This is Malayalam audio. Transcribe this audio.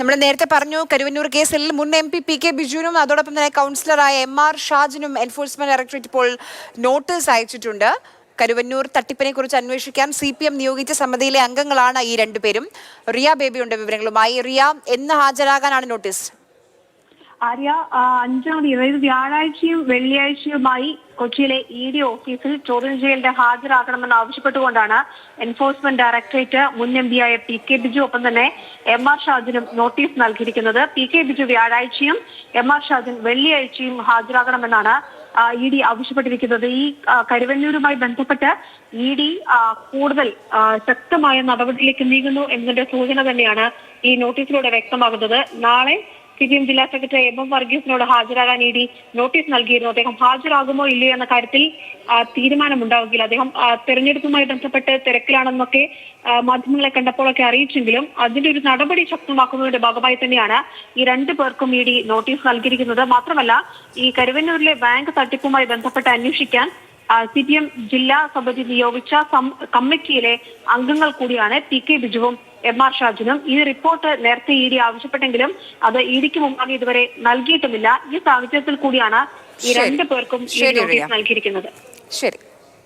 നമ്മൾ നേരത്തെ പറഞ്ഞു കരുവന്നൂർ കേസിൽ മുൻ എം പി പി കെ ബിജുവിനും അതോടൊപ്പം തന്നെ കൗൺസിലറായ എം ആർ ഷാജിനും എൻഫോഴ്സ്മെന്റ് ഡയറക്ടറേറ്റ് ഇപ്പോൾ നോട്ടീസ് അയച്ചിട്ടുണ്ട്. കരുവന്നൂർ തട്ടിപ്പിനെ കുറിച്ച് അന്വേഷിക്കാൻ സി പി എം നിയോഗിച്ച സമിതിയിലെ അംഗങ്ങളാണ് ഈ രണ്ടുപേരും. റിയ ബേബിയുണ്ട് വിവരങ്ങളുമായി. റിയ എന്ന് ഹാജരാകാനാണ് നോട്ടീസ്? ആര്യ അഞ്ചാം തീയതി അതായത് വ്യാഴാഴ്ചയും വെള്ളിയാഴ്ചയുമായി കൊച്ചിയിലെ ഇ ഡി ഓഫീസിൽ ചോദ്യം ചെയ്യലിന്റെ ഹാജരാകണമെന്ന് ആവശ്യപ്പെട്ടുകൊണ്ടാണ് എൻഫോഴ്സ്മെന്റ് ഡയറക്ടറേറ്റ് മുൻ എം ആയ പി കെ ബിജു ഒപ്പം തന്നെ എം ആർ ഷാജിനും നോട്ടീസ് നൽകിയിരിക്കുന്നത്. പി കെ ബിജു വ്യാഴാഴ്ചയും എം ആർ ഷാജിൻ വെള്ളിയാഴ്ചയും ഹാജരാകണമെന്നാണ് ഇ ഡി ആവശ്യപ്പെട്ടിരിക്കുന്നത്. ഈ കരുവന്നൂരുമായി ബന്ധപ്പെട്ട് ഇ ഡി കൂടുതൽ ശക്തമായ നടപടിയിലേക്ക് നീങ്ങുന്നു എന്നതിന്റെ സൂചന തന്നെയാണ് ഈ നോട്ടീസിലൂടെ വ്യക്തമാകുന്നത്. നാളെ സി പി എം ജില്ലാ സെക്രട്ടറി എം എം വർഗീസിനോട് ഹാജരാകാൻ ഇ ഡി നോട്ടീസ് നൽകിയിരുന്നു. അദ്ദേഹം ഹാജരാകുമോ ഇല്ലയോ എന്ന കാര്യത്തിൽ തീരുമാനമുണ്ടാവുകയില്ല. അദ്ദേഹം തെരഞ്ഞെടുപ്പുമായി ബന്ധപ്പെട്ട് തിരക്കിലാണെന്നൊക്കെ മാധ്യമങ്ങളെ കണ്ടപ്പോഴൊക്കെ അറിയിച്ചെങ്കിലും അതിന്റെ ഒരു നടപടി ശക്തമാക്കുന്നതിന്റെ ഭാഗമായി തന്നെയാണ് ഈ രണ്ടു പേർക്കും ഇ ഡി നോട്ടീസ് നൽകിയിരിക്കുന്നത്. മാത്രമല്ല ഈ കരുവന്നൂരിലെ ബാങ്ക് തട്ടിപ്പുമായി ബന്ധപ്പെട്ട് അന്വേഷിക്കാൻ സി പി എം ജില്ലാ സമിതി നിയോഗിച്ച കമ്മിറ്റിയിലെ അംഗങ്ങൾ കൂടിയാണ് പി കെ ബിജുവും എം ആർ ഷാജിനും ഈ റിപ്പോർട്ട് നേരത്തെ ഇ ഡി ആവശ്യപ്പെട്ടെങ്കിലും അത് ഇ ഡിക്ക് മുമ്പാകെ ഇതുവരെ നൽകിയിട്ടുമില്ല. ഈ സാഹചര്യത്തിൽ കൂടിയാണ് ഈ രണ്ടു പേർക്കും നൽകിയിരിക്കുന്നത്. ശരി.